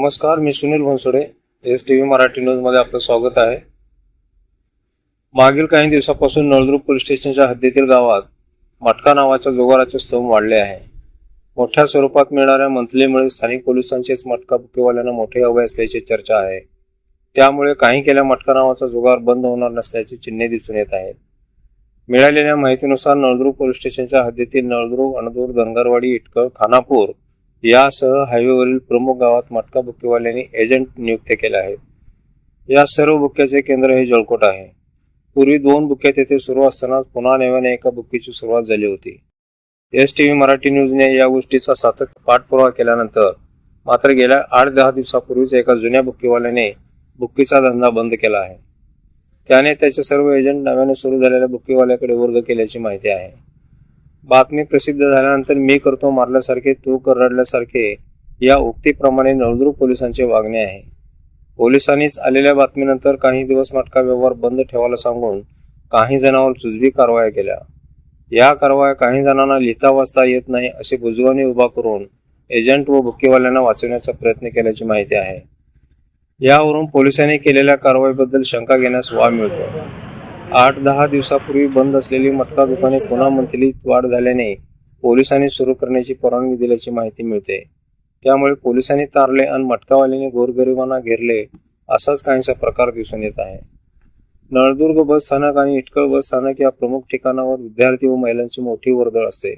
नमस्कार मी Sunil Bansode S T V Marathi न्यूजमध्ये आपलं स्वागत आहे. मागील काही दिवसापासून नळदुर्ग पोलीस स्टेशनच्या हद्दीतील गावात मटका नावाच्या जुगाराचे स्तंभ वाढले आहे. मोठ्या स्वरूपात मिळणाऱ्या मंथलीमुळे स्थानिक पोलिसांचेच मटका बुकेवाल्यांना मोठे हवे असल्याची चर्चा आहे. त्यामुळे काही केल्या मटका नावाचा जुगार बंद होणार नसल्याची चिन्हे दिसून येत आहेत. मिळालेल्या माहितीनुसार नळदुर्ग पोलीस स्टेशनच्या हद्दीतील नळदुर्ग अणदूर धनगरवाडी इटकळ खानापूर यासह हायवेवरील प्रमुख गावात मटका बुक्केवाल्यांनी एजंट नियुक्त केले आहेत. या सर्व बुक्क्याचे केंद्र हे जळकोट आहे. पूर्वी दोन बुक्क्या तेथे सुरू असताना पुन्हा नव्याने एका बुक्कीची सुरुवात झाली होती. एस टी व्ही मराठी न्यूजने या गोष्टीचा सातत्य पाठपुरावा केल्यानंतर मात्र गेल्या आठ दहा दिवसापूर्वीच एका जुन्या बुक्कीवाल्याने बुक्कीचा धंदा बंद केला आहे. त्याने त्याचे सर्व एजंट नव्याने सुरू झालेल्या बुक्कीवाल्याकडे वर्ग केल्याची माहिती आहे. बातमी प्रसिद्ध झाल्यानंतर मी करतो मारल्यासारखे तू करडल्यासारखे या उक्तीप्रमाणे नळदुर्ग पोलिसांचे वागणे आहे. पोलिसांनीच आलेल्या बातमीनंतर काही दिवस मटका व्यवहार बंद ठेवायला सांगून काही जणांवर चुजबी कारवाया केल्या. या कारवाया काही जणांना लिहिता वाचता येत नाही असे बुजगावणी उभा करून एजंट व बुक्कीवाल्यांना वाचवण्याचा प्रयत्न केल्याची माहिती आहे. यावरून पोलिसांनी केलेल्या कारवाईबद्दल शंका घेण्यास वाव मिळतो. आठ दहा दिवसापूर्वी बंद असलेली मटका दुकाने पुन्हा मंथलीत वाढ झाल्याने पोलिसांनी सुरू करण्याची परवानगी दिल्याची माहिती मिळते. त्यामुळे पोलिसांनी तारले आणि मटकावाल्याने गोरगरिबांना घेरले असाच काहीसा प्रकार दिसून येत आहे. नळदुर्ग बस स्थानक आणि इटकळ बस स्थानक या प्रमुख ठिकाणावर विद्यार्थी व महिलांची मोठी वर्दळ असते.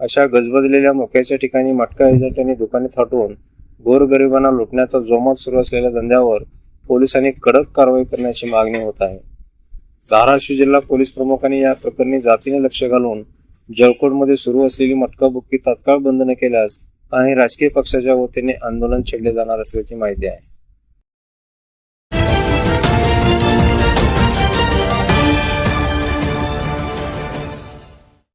अशा गजबजलेल्या मोक्याच्या ठिकाणी मटका एजंटांनी दुकाने थाटून गोरगरिबांना लुटण्याचा जोमात सुरू असलेल्या धंद्यावर पोलिसांनी कडक कारवाई करण्याची मागणी होत आहे. धाराशिव जिल्हा पोलीस प्रमुखांनी या प्रकरणी जातीने लक्ष घालून जळकोटमध्ये सुरू असलेली मटका बुक्की तात्काळ बंद न केल्यास काही राजकीय पक्षाच्या वतीने आंदोलन छेडले जाणार असल्याची माहिती आहे.